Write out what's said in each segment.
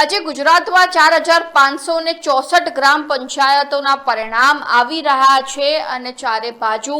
આજે ગુજરાતમાં ચાર હજાર પાંચસો ને ચોસઠ ગ્રામ પંચાયતોના પરિણામ આવી રહ્યા છે અને ચારે બાજુ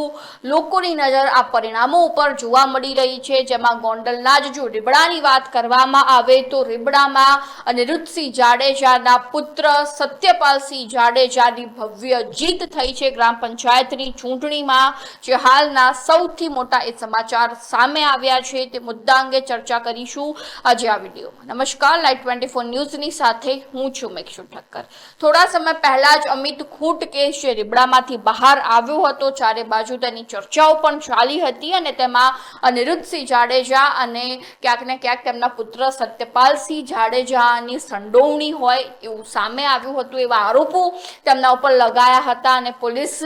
લોકોની નજર આ પરિણામો ઉપર જોવા મળી રહી છે. જેમાં ગોંડલના જ જો રીબડાની વાત કરવામાં આવે તો રીબડામાં અનિરુદ્ધસિંહ જાડેજાના પુત્ર સત્યપાલસિંહ જાડેજાની ભવ્ય જીત થઈ છે. ગ્રામ પંચાયતની ચૂંટણીમાં જે હાલના સૌથી મોટા એ સમાચાર સામે આવ્યા છે તે મુદ્દા અંગે ચર્ચા કરીશું. આજે આ વિડીયોમાં. નમસ્કાર. લાઈટ ટ્વેન્ટી ફોર ન્યૂઝની સાથે હું છું મેક્ષુ ઠક્કર. થોડા સમય પહેલા જ અમિત ખૂંટ કેસ જે રીબડામાંથી બહાર આવ્યો હતો, ચારે બાજુ તેની ચર્ચાઓ પણ ચાલી હતી અને તેમાં અનિરુદ્ધસિંહ જાડેજા અને ક્યાંક ને ક્યાંક તેમના પુત્ર સત્યપાલસિંહ જાડેજાની સંડોવણી હોય એવું સામે આવ્યું હતું એવા આરોપો તેમના ઉપર લગાયા હતા અને પોલીસ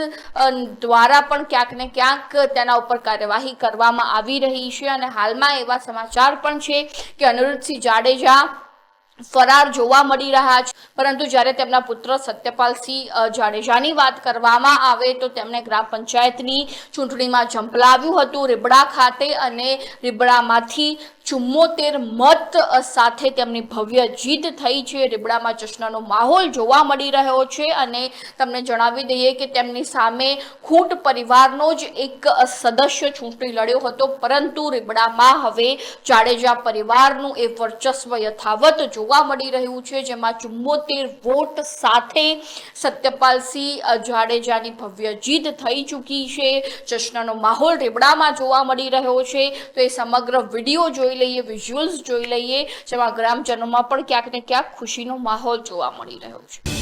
દ્વારા પણ ક્યાંક ને ક્યાંક તેના ઉપર કાર્યવાહી કરવામાં આવી રહી છે. અને હાલમાં એવા સમાચાર પણ છે કે અનિરુદ્ધસિંહ જાડેજા ફરાર જોવા મળી રહ્યા છે. પરંતુ જ્યારે તેમના પુત્ર સત્યપાલસિંહ જાડેજાની વાત કરવામાં આવે તો તેમણે ગ્રામ પંચાયતની ચૂંટણીમાં ઝંપલાવ્યું હતું. રીબડા ખાતે અને રીબડામાંથી ચુમ્મોતેર મત સાથે તેમની ભવ્ય જીત થઈ છે. રીબડામાં જશ્નનો માહોલ જોવા મળી રહ્યો છે અને તમને જણાવી દઈએ કે તેમની સામે ખૂંટ પરિવારનો જ એક સદસ્ય ચૂંટણી લડ્યો હતો. પરંતુ રીબડામાં હવે જાડેજા પરિવારનું એ વર્ચસ્વ યથાવત જોવા મળી રહ્યું છે, જેમાં ચુમ્મોતેર વોટ સાથે સત્યપાલસિંહ જાડેજાની ભવ્ય જીત થઈ ચૂકી છે. જશ્નનો માહોલ રીબડામાં જોવા મળી રહ્યો છે. તો એ સમગ્ર વીડિયો જોઈ લઈએ વિઝ્યુઅલ્સ જોઈ લઈએ જેમાં ગ્રામજનોમાં પણ ક્યાંક ને ક્યાંક ખુશીનો માહોલ જોવા મળી રહ્યો છે.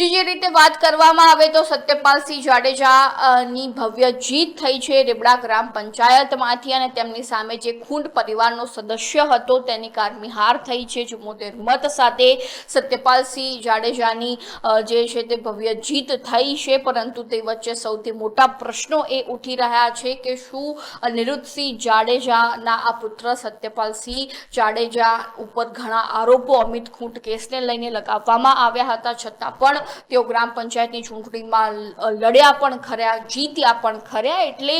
બીજી રીતે વાત કરવામાં આવે તો સત્યપાલસિંહ જાડેજાની ભવ્ય જીત થઈ છે રેબડા ગ્રામ પંચાયતમાંથી અને તેમની સામે જે ખૂંટ પરિવારનો સદસ્ય હતો તેની કારમી હાર થઈ છે. ચુમ્મોતેર મત સાથે સત્યપાલસિંહ જાડેજાની જે છે તે ભવ્ય જીત થઈ છે. પરંતુ તે વચ્ચે સૌથી મોટા પ્રશ્નો એ ઉઠી રહ્યા છે કે શું નિરુદ્ધસિંહ જાડેજાના આ પુત્ર સત્યપાલસિંહ જાડેજા ઉપર ઘણા આરોપો અમિત ખૂંટ કેસને લઈને લગાવવામાં આવ્યા હતા. છતાં પણ તેઓ ગ્રામ પંચાયતની ચૂંટણીમાં લડ્યા પણ ખર્યા જીત્યા પણ ખર્યા એટલે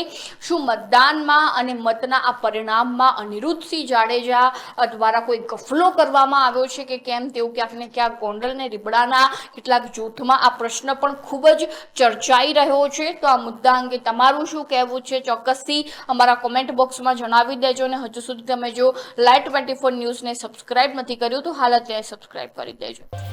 શું મતદાનમાં અને મતના આ પરિણામમાં અનિરુદ્ધસિંહ જાડેજા દ્વારા કોઈ ગફલો કરવામાં આવ્યો છે કે કેમ? તેઓ ક્યાંક ને ક્યાંક ગોંડલ ને રીબડાના કેટલાક જૂથમાં આ પ્રશ્ન પણ ખૂબ જ ચર્ચાઈ રહ્યો છે. તો આ મુદ્દા અંગે તમારું શું કહેવું છે? ચોક્કસથી અમારા કોમેન્ટ બોક્સમાં જણાવી દેજો અને હજુ સુધી તમે જો લાઈટ ટ્વેન્ટી ફોર ન્યૂઝને સબસ્ક્રાઇબ નથી કર્યું તો હાલ અત્યારે સબસ્ક્રાઇબ કરી દેજો.